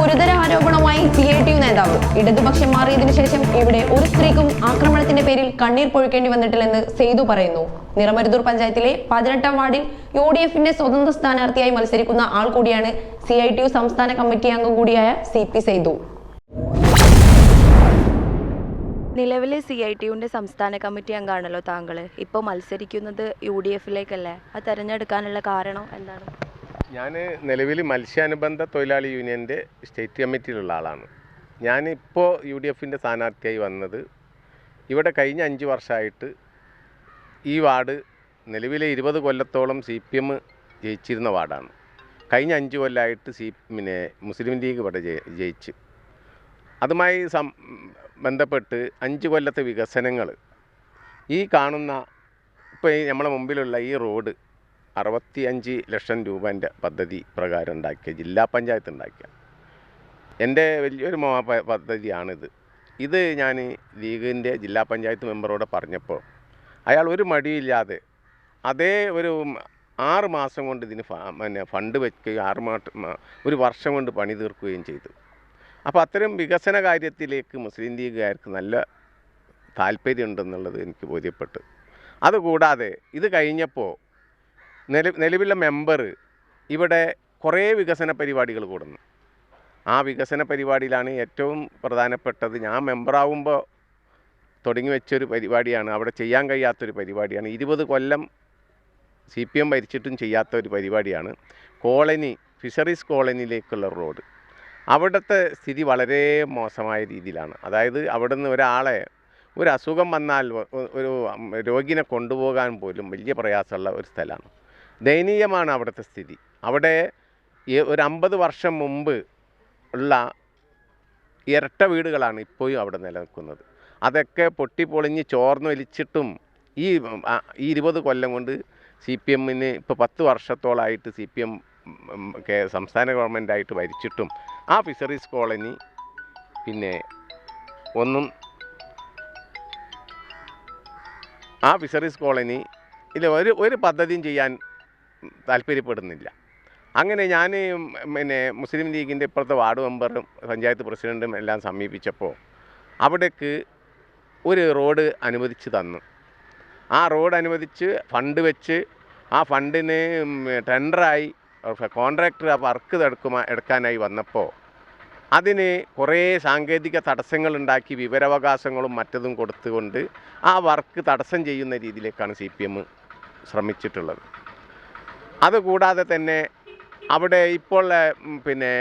ഗുരുതര ആരോപണവുമായി C I T U നേതാവ്. ഇടതുപക്ഷം മാറിയതിനു ശേഷം ഇവിടെ ഒരു സ്ത്രീക്കും ആക്രമണത്തിന്റെ പേരിൽ കണ്ണീർ പൊഴിക്കേണ്ടി വന്നിട്ടില്ലെന്ന് സെയ്തു പറയുന്നു. നിറമരുതൂർ പഞ്ചായത്തിലെ പതിനെട്ടാം വാർഡിൽ യു ഡി എഫിന്റെ സ്വതന്ത്ര സ്ഥാനാർത്ഥിയായി മത്സരിക്കുന്ന ആൾ കൂടിയാണ് സി ഐ ടി യു സംസ്ഥാന കമ്മിറ്റി അംഗം കൂടിയായ സി പി സെയ്തു നിലവിലെ സി ഐ ടി യുവിന്റെ സംസ്ഥാന കമ്മിറ്റി അംഗമാണല്ലോ താങ്കൾ ഇപ്പോൾ മത്സരിക്കുന്നത് യു ഡി എഫിലേക്കല്ലേ അത് തിരഞ്ഞെടുക്കാനുള്ള കാരണം എന്താണ്? ഞാൻ നിലവിൽ മത്സ്യാനുബന്ധ തൊഴിലാളി യൂണിയന്റെ സ്റ്റേറ്റ് കമ്മിറ്റിയിലുള്ള ആളാണ്. ഞാനിപ്പോൾ യു ഡി എഫിന്റെ സ്ഥാനാർത്ഥിയായി വന്നത്. ഇവിടെ കഴിഞ്ഞ അഞ്ച് വർഷമായിട്ട് ഈ വാർഡ് നിലവിലെ ഇരുപത് കൊല്ലത്തോളം സി പി എം ജയിച്ചിരുന്ന വാർഡാണ്. കഴിഞ്ഞ അഞ്ച് കൊല്ലമായിട്ട് സി പിന്നെ മുസ്ലിം ലീഗ് ഇവിടെ ജയി- ജയിച്ച്. അതുമായി സം ബന്ധപ്പെട്ട് അഞ്ച് കൊല്ലത്തെ വികസനങ്ങൾ. ഈ കാണുന്ന ഇപ്പോൾ നമ്മളെ മുമ്പിലുള്ള ഈ റോഡ് അറുപത്തി അഞ്ച് ലക്ഷം രൂപേന്റെ പദ്ധതി പ്രകാരം ഉണ്ടാക്കിയ ജില്ലാ പഞ്ചായത്ത് ഉണ്ടാക്കിയ. എന്റെ വലിയൊരു മഹാ പദ്ധതിയാണിത്. ഇത് ഞാൻ ലീഗിന്റെ ജില്ലാ പഞ്ചായത്ത് മെമ്പറോട് പറഞ്ഞപ്പോൾ അയാൾ ഒരു മടിയില്ലാതെ അതേ ഒരു ആറ് മാസം കൊണ്ട് ഇതിന് പിന്നെ ഫണ്ട് വയ്ക്കുകയും ആറ് മാസം ഒരു വർഷം കൊണ്ട് പണി തീർക്കുകയും ചെയ്തു. അപ്പോൾ അത്തരം വികസന കാര്യത്തിലേക്ക് മുസ്ലിം ലീഗുകാർക്ക് നല്ല താല്പര്യമുണ്ടെന്നുള്ളത് എനിക്ക് ബോധ്യപ്പെട്ടു. അതുകൂടാതെ ഇത് കഴിഞ്ഞപ്പോൾ നിലവിലുള്ള മെമ്പർ ഇവിടെ കുറേ വികസന പരിപാടികൾ കൂടുന്നു. ആ വികസന പരിപാടിയിലാണ് ഏറ്റവും പ്രധാനപ്പെട്ടത്. ഞാൻ മെമ്പറാവുമ്പോൾ തുടങ്ങി വെച്ചൊരു പരിപാടിയാണ്. അവിടെ ചെയ്യാൻ കഴിയാത്തൊരു പരിപാടിയാണ്. ഇരുപത് കൊല്ലം സി പി എം ഭരിച്ചിട്ടും ചെയ്യാത്ത ഒരു പരിപാടിയാണ്. കോളനി ഫിഷറീസ് കോളനിയിലേക്കുള്ള റോഡ് അവിടുത്തെ സ്ഥിതി വളരെ മോശമായ രീതിയിലാണ്. അതായത് അവിടെ നിന്ന് ഒരാളെ ഒരു അസുഖം വന്നാൽ ഒരു രോഗിനെ കൊണ്ടുപോകാൻ പോലും വലിയ പ്രയാസമുള്ള ഒരു സ്ഥലമാണ്. ദയനീയമാണ് അവിടുത്തെ സ്ഥിതി. അവിടെ ഒരു അമ്പത് വർഷം മുമ്പ് ഉള്ള ഇരട്ട വീടുകളാണ് ഇപ്പോഴും അവിടെ നിലനിൽക്കുന്നത്. അതൊക്കെ പൊട്ടിപ്പൊളിഞ്ഞ് ചോർന്ന് വലിച്ചിട്ടും ഈ ഈ ഇരുപത് കൊല്ലം കൊണ്ട് സി പി എമ്മിന് ഇപ്പോൾ പത്ത് വർഷത്തോളമായിട്ട് സി പി എം സംസ്ഥാന ഗവൺമെന്റായിട്ട് ഭരിച്ചിട്ടും ആ ഫിഷറീസ് കോളനി പിന്നെ ഒന്നും ആ ഫിഷറീസ് കോളനി ഇല്ല ഒരു ഒരു പദ്ധതിയും ചെയ്യാൻ താല്പര്യപ്പെടുന്നില്ല. അങ്ങനെ ഞാൻ പിന്നെ മുസ്ലിം ലീഗിന്റെ ഇപ്പോഴത്തെ വാർഡ് മെമ്പറും പഞ്ചായത്ത് പ്രസിഡന്റും എല്ലാം സമീപിച്ചപ്പോൾ അവിടേക്ക് ഒരു റോഡ് അനുവദിച്ച് തന്നു. ആ റോഡ് അനുവദിച്ച് ഫണ്ട് വെച്ച് ആ ഫണ്ടിന് ടെൻഡറായി കോൺട്രാക്ടർ ആ വർക്ക് എടുക്കുമാ എടുക്കാനായി വന്നപ്പോൾ അതിന് കുറേ സാങ്കേതിക തടസ്സങ്ങളുണ്ടാക്കി വിവരാവകാശങ്ങളും മറ്റതും കൊടുത്തുകൊണ്ട് ആ വർക്ക് തടസ്സം ചെയ്യുന്ന രീതിയിലേക്കാണ് സി പി എം ശ്രമിച്ചിട്ടുള്ളത്. അതുകൂടാതെ തന്നെ അവിടെ ഇപ്പോൾ പിന്നെ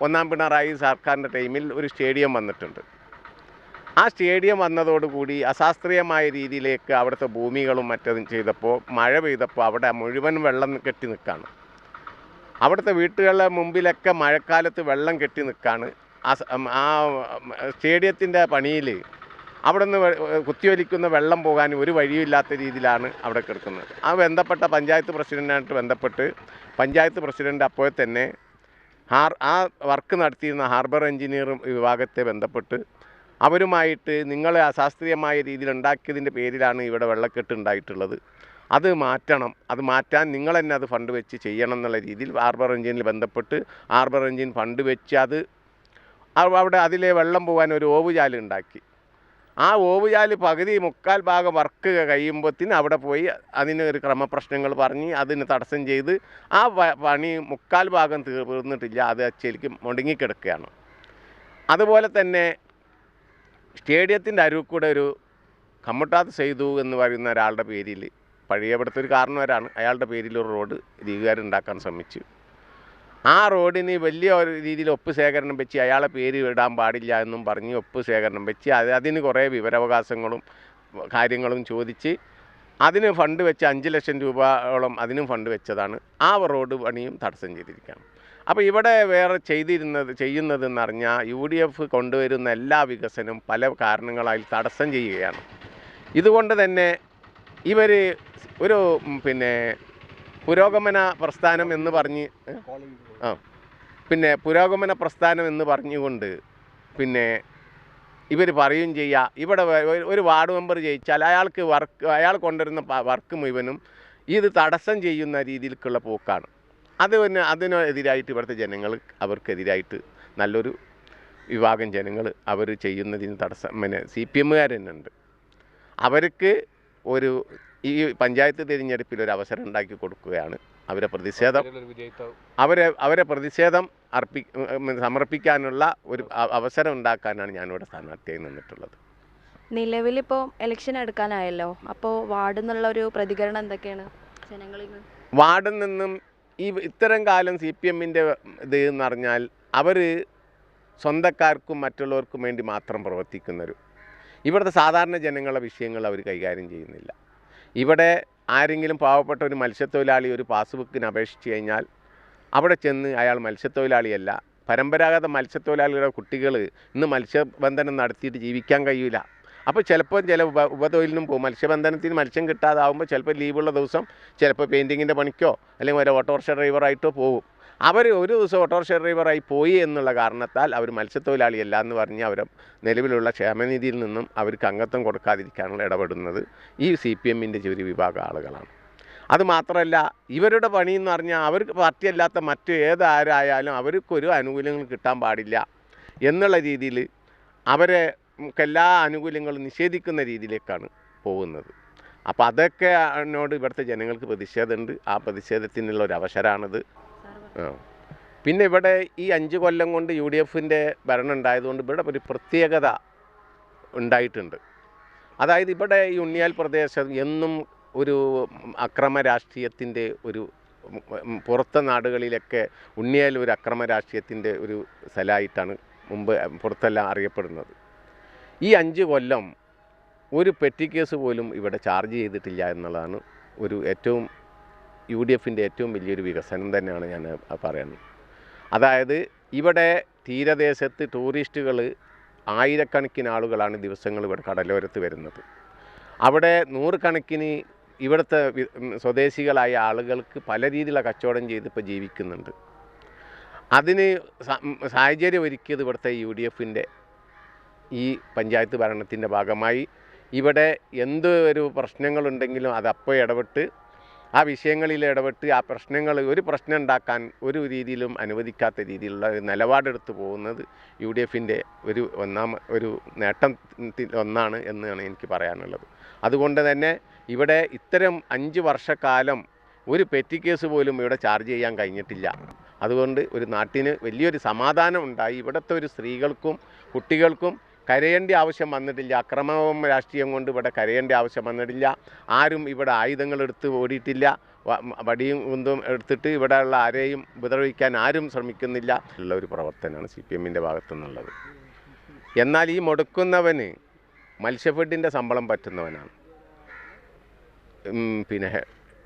ഒന്നാം പിണറായി സർക്കാരിന്റെ ടൈമിൽ ഒരു സ്റ്റേഡിയം വന്നിട്ടുണ്ട്. ആ സ്റ്റേഡിയം വന്നതോടുകൂടി അശാസ്ത്രീയമായ രീതിയിലേക്ക് അവിടുത്തെ ഭൂമികളും മറ്റതും ചെയ്തപ്പോൾ മഴ പെയ്തപ്പോൾ അവിടെ മുഴുവൻ വെള്ളം കെട്ടി നിൽക്കുകയാണ്. അവിടുത്തെ വീട്ടുകളുടെ മുമ്പിലൊക്കെ മഴക്കാലത്ത് വെള്ളം കെട്ടി നിൽക്കുകയാണ്. ആ സ്റ്റേഡിയത്തിന്റെ പണിയിൽ അവിടെ നിന്ന് കുത്തിയൊലിക്കുന്ന വെള്ളം പോകാൻ ഒരു വഴിയുമില്ലാത്ത രീതിയിലാണ് അവിടെ കിടക്കുന്നത്. ആ ബന്ധപ്പെട്ട പഞ്ചായത്ത് പ്രസിഡന്റായിട്ട് ബന്ധപ്പെട്ട് പഞ്ചായത്ത് പ്രസിഡന്റ് അപ്പോൾ തന്നെ ഹാർ ആ വർക്ക് നടത്തിയിരുന്ന ഹാർബർ എഞ്ചിനീയർ വിഭാഗത്തെ ബന്ധപ്പെട്ട് അവരുമായിട്ട് നിങ്ങൾ അശാസ്ത്രീയമായ രീതിയിൽ ഉണ്ടാക്കിയതിന്റെ പേരിലാണ് ഇവിടെ വെള്ളക്കെട്ട് ഉണ്ടായിട്ടുള്ളത്. അത് മാറ്റണം. അത് മാറ്റാൻ നിങ്ങൾ തന്നെ അത് ഫണ്ട് വെച്ച് ചെയ്യണം എന്നുള്ള രീതിയിൽ ഹാർബർ എഞ്ചിനിൽ ബന്ധപ്പെട്ട് ഹാർബർ എഞ്ചിൻ ഫണ്ട് വെച്ച് അത് അവിടെ അതിലെ വെള്ളം പോകാൻ ഒരു ഓവുചാൽ ഉണ്ടാക്കി. ആ ഓവുചാൽ പകുതി മുക്കാൽ ഭാഗം വർക്ക് കഴിയുമ്പോഴത്തേന് അവിടെ പോയി അതിന് ഒരു ക്രമപ്രശ്നങ്ങൾ പറഞ്ഞ് അതിന് തടസ്സം ചെയ്ത് ആ പണി മുക്കാൽ ഭാഗം തീർന്നിട്ടില്ല. അത് അച്ചയിലേക്ക് മുടങ്ങിക്കിടക്കുകയാണ്. അതുപോലെ തന്നെ സ്റ്റേഡിയത്തിന്റെ അരുവിൽ കൂടെ ഒരു കമ്മട്ടാത്ത് സെയ്തു എന്ന് പറയുന്ന ഒരാളുടെ പേരിൽ പഴയ കാരണവരാണ് അയാളുടെ പേരിൽ ഒരു റോഡ് ലീഗുകാരുണ്ടാക്കാൻ ശ്രമിച്ചു. ആ റോഡിന് വലിയ ഒരു രീതിയിൽ ഒപ്പ് ശേഖരണം വെച്ച് അയാളെ പേര് ഇടാൻ പാടില്ല എന്നും പറഞ്ഞ് ഒപ്പ് ശേഖരണം വെച്ച് അത് അതിന് കുറേ വിവരാവകാശങ്ങളും കാര്യങ്ങളും ചോദിച്ച് അതിന് ഫണ്ട് വെച്ച് അഞ്ച് ലക്ഷം രൂപയോളം അതിനും ഫണ്ട് വെച്ചതാണ്. ആ റോഡ് പണിയും തടസ്സം ചെയ്തിരിക്കുകയാണ്. അപ്പോൾ ഇവിടെ വേറെ ചെയ്തിരുന്നത് ചെയ്യുന്നതെന്ന് പറഞ്ഞാൽ യു ഡി എഫ് കൊണ്ടുവരുന്ന എല്ലാ വികസനവും പല കാരണങ്ങളായി തടസ്സം ചെയ്യുകയാണ്. ഇതുകൊണ്ട് തന്നെ ഇവർ ഒരു പിന്നെ പുരോഗമന പ്രസ്ഥാനം എന്ന് പറഞ്ഞ്? ആ. പിന്നെ പുരോഗമന പ്രസ്ഥാനം എന്ന് പറഞ്ഞുകൊണ്ട് പിന്നെ ഇവർ പറയും ചെയ്യുക ഇവിടെ ഒരു- വാർഡ് മെമ്പർ ജയിച്ചാൽ അയാൾക്ക് വർക്ക് അയാൾ കൊണ്ടുവരുന്ന വർക്ക് മുഴുവനും ഇത് തടസ്സം ചെയ്യുന്ന രീതിയിലേക്കുള്ള പോക്കാണ്. അത് പിന്നെ അതിനെതിരായിട്ട് ഇവിടുത്തെ ജനങ്ങൾ അവർക്കെതിരായിട്ട് നല്ലൊരു വിഭാഗം ജനങ്ങൾ അവർ ചെയ്യുന്നതിന് തടസ്സം പിന്നെ സി പി എമ്മുകാർ തന്നെ ഉണ്ട് അവർക്ക് ഒരു ഈ പഞ്ചായത്ത് തിരഞ്ഞെടുപ്പിൽ ഒരു അവസരം ഉണ്ടാക്കി കൊടുക്കുകയാണ്. അവരെ പ്രതിഷേധം അവരെ അവരെ പ്രതിഷേധം അർപ്പി സമർപ്പിക്കാനുള്ള ഒരു അവസരം ഉണ്ടാക്കാനാണ് ഞാനിവിടെ സ്ഥാനാർത്ഥിയായി നിന്നിട്ടുള്ളത്. നിലവിലിപ്പോൾ ഇലക്ഷൻ എടുക്കാനായല്ലോ. അപ്പോൾ വാർഡിൽ നിന്നുള്ള ഒരു പ്രതികരണം എന്തൊക്കെയാണ് ജനങ്ങളിൽ? നിന്ന് വാർഡിൽ നിന്നും ഈ ഇത്തരം കാലം സി പി എമ്മിന്റെ ഇത് എന്ന് പറഞ്ഞാൽ അവർ സ്വന്തക്കാർക്കും മറ്റുള്ളവർക്കും വേണ്ടി മാത്രം പ്രവർത്തിക്കുന്നൊരു ഇവിടുത്തെ സാധാരണ ജനങ്ങളുടെ വിഷയങ്ങൾ അവർ കൈകാര്യം ചെയ്യുന്നില്ല. ഇവിടെ ആരെങ്കിലും പാവപ്പെട്ട ഒരു മത്സ്യത്തൊഴിലാളി ഒരു പാസ്ബുക്കിന് അപേക്ഷിച്ച് കഴിഞ്ഞാൽ അവിടെ ചെന്ന് അയാൾ മത്സ്യത്തൊഴിലാളിയല്ല. പരമ്പരാഗത മത്സ്യത്തൊഴിലാളികളുടെ കുട്ടികൾ ഇന്ന് മത്സ്യബന്ധനം നടത്തിയിട്ട് ജീവിക്കാൻ കഴിയില്ല അപ്പോൾ ചിലപ്പോൾ ചില ഉപ ഉപതൊഴിലിനും പോകും. മത്സ്യബന്ധനത്തിന് മത്സ്യം കിട്ടാതാവുമ്പോൾ ചിലപ്പോൾ ലീവുള്ള ദിവസം ചിലപ്പോൾ പെയിന്റിങ്ങിന്റെ പണിക്കോ അല്ലെങ്കിൽ ഒരു ഓട്ടോറിക്ഷ ഡ്രൈവറായിട്ടോ പോകും. അവർ ഒരു ദിവസം ഓട്ടോറിക്ഷ ഡ്രൈവറായി പോയി എന്നുള്ള കാരണത്താൽ അവർ മത്സ്യത്തൊഴിലാളിയല്ല എന്ന് പറഞ്ഞ് അവർ നിലവിലുള്ള ക്ഷേമനിധിയിൽ നിന്നും അവർക്ക് അംഗത്വം കൊടുക്കാതിരിക്കാനുള്ള ഇടപെടുന്നത് ഈ സി പി എമ്മിന്റെ ഒരു വിഭാഗം ആളുകളാണ്. അതുമാത്രമല്ല ഇവരുടെ പണി എന്ന് പറഞ്ഞാൽ അവർക്ക് പാർട്ടിയല്ലാത്ത മറ്റു ഏതാരായാലും അവർക്കൊരു ആനുകൂല്യങ്ങൾ കിട്ടാൻ പാടില്ല എന്നുള്ള രീതിയിൽ അവരെ എല്ലാ ആനുകൂല്യങ്ങളും നിഷേധിക്കുന്ന രീതിയിലേക്കാണ് പോകുന്നത്. അപ്പോൾ അതൊക്കെ എന്നോട് ഇവിടുത്തെ ജനങ്ങൾക്ക് പ്രതിഷേധമുണ്ട്. ആ പ്രതിഷേധത്തിനുള്ള ഒരു അവസരമാണിത് പിന്നെ ഇവിടെ ഈ അഞ്ച് കൊല്ലം കൊണ്ട് യു ഡി എഫിന്റെ ഭരണം ഉണ്ടായതുകൊണ്ട് ഇവിടെ ഒരു പ്രത്യേകത ഉണ്ടായിട്ടുണ്ട്. അതായത് ഇവിടെ ഈ ഉണ്ണിയാൽ പ്രദേശം എന്നും ഒരു അക്രമ രാഷ്ട്രീയത്തിന്റെ ഒരു പുറത്ത നാടുകളിലൊക്കെ ഉണ്ണിയാൽ ഒരു അക്രമ രാഷ്ട്രീയത്തിന്റെ ഒരു സ്ഥലമായിട്ടാണ് മുമ്പ് പുറത്തെല്ലാം അറിയപ്പെടുന്നത്. ഈ അഞ്ച് കൊല്ലം ഒരു പെറ്റി കേസ് പോലും ഇവിടെ ചാർജ് ചെയ്തിട്ടില്ല എന്നുള്ളതാണ് ഒരു ഏറ്റവും യു ഡി എഫിന്റെ ഏറ്റവും വലിയൊരു വികസനം തന്നെയാണ് ഞാൻ പറയുന്നത്. അതായത് ഇവിടെ തീരദേശത്ത് ടൂറിസ്റ്റുകൾ ആയിരക്കണക്കിന് ആളുകളാണ് ദിവസങ്ങൾ ഇവിടെ കടലോരത്ത് വരുന്നത്. അവിടെ നൂറുകണക്കിന് ഇവിടുത്തെ സ്വദേശികളായ ആളുകൾക്ക് പല രീതിയിലുള്ള കച്ചവടം ചെയ്ത് ഇപ്പോൾ ജീവിക്കുന്നുണ്ട്. അതിന് സാഹചര്യം ഒരുക്കിയത് ഇവിടുത്തെ യു ഡി എഫിന്റെ ഈ പഞ്ചായത്ത് ഭരണത്തിന്റെ ഭാഗമായി. ഇവിടെ എന്ത് ഒരു പ്രശ്നങ്ങളുണ്ടെങ്കിലും അതപ്പോൾ ഇടപെട്ട് ആ വിഷയങ്ങളിൽ ഇടപെട്ട് ആ പ്രശ്നങ്ങൾ ഒരു പ്രശ്നം ഉണ്ടാക്കാൻ ഒരു രീതിയിലും അനുവദിക്കാത്ത രീതിയിലുള്ള ഒരു നിലപാടെടുത്ത് പോകുന്നത് യു ഡി എഫിന്റെ ഒരു ഒന്നാം ഒരു നേട്ടം ഒന്നാണ് എന്നാണ് എനിക്ക് പറയാനുള്ളത്. അതുകൊണ്ട് തന്നെ ഇവിടെ ഇത്തരം അഞ്ച് വർഷക്കാലം ഒരു പെറ്റി കേസ് പോലും ഇവിടെ ചാർജ് ചെയ്യാൻ കഴിഞ്ഞിട്ടില്ല. അതുകൊണ്ട് ഒരു നാട്ടിന് വലിയൊരു സമാധാനം ഉണ്ടായി. ഇവിടുത്തെ ഒരു സ്ത്രീകൾക്കും കുട്ടികൾക്കും കരയേണ്ട ആവശ്യം വന്നിട്ടില്ല. അക്രമവും രാഷ്ട്രീയം കൊണ്ട് ഇവിടെ കരയേണ്ട ആവശ്യം വന്നിട്ടില്ല. ആരും ഇവിടെ ആയുധങ്ങൾ എടുത്ത് ഓടിയിട്ടില്ല. വടിയും കുന്തും എടുത്തിട്ട് ഇവിടെയുള്ള ആരെയും ഉപദ്രവിക്കാൻ ആരും ശ്രമിക്കുന്നില്ല. ഉള്ള ഒരു പ്രവർത്തനമാണ് സി പി എമ്മിന്റെ ഭാഗത്തു നിന്നുള്ളത് എന്നാൽ ഈ മുടക്കുന്നവന് മത്സ്യഫെഡിന്റെ ശമ്പളം പറ്റുന്നവനാണ്. പിന്നെ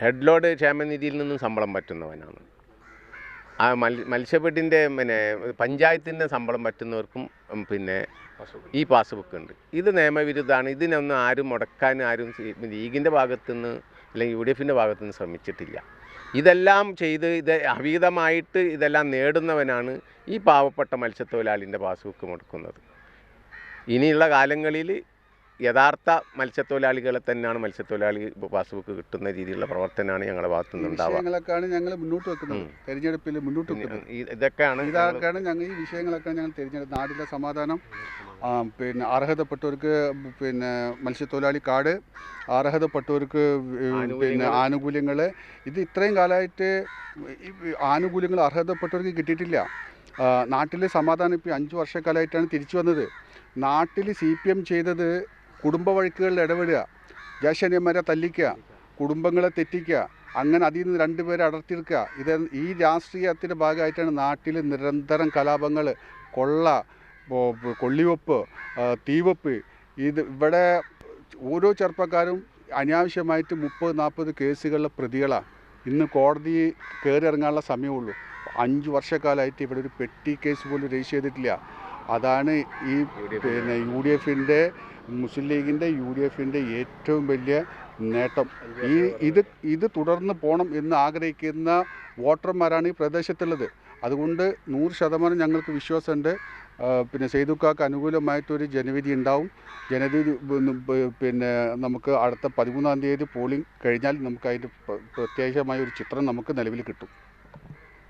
ഹെഡ് ലോഡ് ക്ഷേമനിധിയിൽ നിന്നും ശമ്പളം പറ്റുന്നവനാണ്. ആ മത്സ്യഫെഡിന്റെ പിന്നെ പഞ്ചായത്തിന്റെ ശമ്പളം പറ്റുന്നവർക്കും പിന്നെ ഈ പാസ്ബുക്ക് ഉണ്ട്. ഇത് നിയമവിരുദ്ധമാണ്. ഇതിനൊന്നും ആരും മുടക്കാൻ ആരും ലീഗിന്റെ ഭാഗത്തുനിന്ന് അല്ലെങ്കിൽ യു ഡി എഫിന്റെ ഭാഗത്തുനിന്ന് ശ്രമിച്ചിട്ടില്ല. ഇതെല്ലാം ചെയ്ത് ഇത് അവിഹിതമായിട്ട് ഇതെല്ലാം നേടുന്നവനാണ് ഈ പാവപ്പെട്ട മത്സ്യത്തൊഴിലാളിന്റെ പാസ്ബുക്ക് മുടക്കുന്നത്. ഇനിയുള്ള കാലങ്ങളിൽ യഥാർത്ഥ മത്സ്യത്തൊഴിലാളികളെ തന്നെയാണ് മത്സ്യത്തൊഴിലാളി പാസ്ബുക്ക് കിട്ടുന്ന രീതിയിലുള്ള പ്രവർത്തനമാണ് ഞങ്ങളുടെ ഭാഗത്തു വിഷയങ്ങളൊക്കെയാണ് ഞങ്ങൾ മുന്നോട്ട് വെക്കുന്നത്. തെരഞ്ഞെടുപ്പിൽ മുന്നോട്ട് വെക്കുന്നത്. ഇതൊക്കെയാണ് ഇതൊക്കെയാണ് ഞങ്ങൾ ഈ വിഷയങ്ങളൊക്കെയാണ് ഞങ്ങൾ തിരഞ്ഞെടുത്ത് നാടിന്റെ സമാധാനം പിന്നെ അർഹതപ്പെട്ടവർക്ക് പിന്നെ മത്സ്യത്തൊഴിലാളി കാർഡ് അർഹതപ്പെട്ടവർക്ക് പിന്നെ ആനുകൂല്യങ്ങൾ. ഇത് ഇത്രയും കാലമായിട്ട് ആനുകൂല്യങ്ങൾ അർഹതപ്പെട്ടവർക്ക് കിട്ടിയിട്ടില്ല. നാട്ടിലെ സമാധാനം ഇപ്പോൾ അഞ്ച് വർഷക്കാലമായിട്ടാണ് തിരിച്ചു വന്നത്. നാട്ടിൽ സി പി എം ചെയ്തത് കുടുംബ വഴക്കുകളിൽ ഇടപെടുക. ജാഷന്യന്മാരെ തല്ലിക്കുക. കുടുംബങ്ങളെ തെറ്റിക്കുക. അങ്ങനെ അതിൽ നിന്ന് രണ്ടുപേരെ അടർത്തിയെടുക്കുക ഇത് ഈ രാഷ്ട്രീയത്തിന്റെ ഭാഗമായിട്ടാണ് നാട്ടിൽ നിരന്തരം കലാപങ്ങൾ കൊള്ള കൊള്ളിവെപ്പ് തീവെപ്പ്. ഇത് ഇവിടെ ഓരോ ചെറുപ്പക്കാരും അനാവശ്യമായിട്ട് മുപ്പത് നാൽപ്പത് കേസുകളിലെ പ്രതികളാണ്. ഇന്ന് കോടതി കയറി ഇറങ്ങാനുള്ള സമയമുള്ളൂ. അഞ്ച് വർഷക്കാലമായിട്ട് ഇവിടെ ഒരു പെട്ടി കേസ് പോലും രജിസ്റ്റർ ചെയ്തിട്ടില്ല. അതാണ് ഈ പിന്നെ യു ഡി എഫിന്റെ മുസ്ലിം ലീഗിന്റെ യു ഡി എഫിന്റെ ഏറ്റവും വലിയ നേട്ടം. ഈ ഇത് ഇത് തുടർന്ന് പോകണം എന്ന് ആഗ്രഹിക്കുന്ന വോട്ടർമാരാണ് ഈ പ്രദേശത്തുള്ളത്. അതുകൊണ്ട് നൂറ് ശതമാനം ഞങ്ങൾക്ക് വിശ്വാസമുണ്ട്. പിന്നെ സെയ്തുക്കാക്ക് അനുകൂലമായിട്ടൊരു ജനവിധി ഉണ്ടാവും. ജനവിധി പിന്നെ നമുക്ക് അടുത്ത പതിമൂന്നാം തീയതി പോളിംഗ് കഴിഞ്ഞാൽ നമുക്ക് അതിന്റെ പ്രത്യേകമായ ഒരു ചിത്രം നമുക്ക് നിലവിൽ കിട്ടും.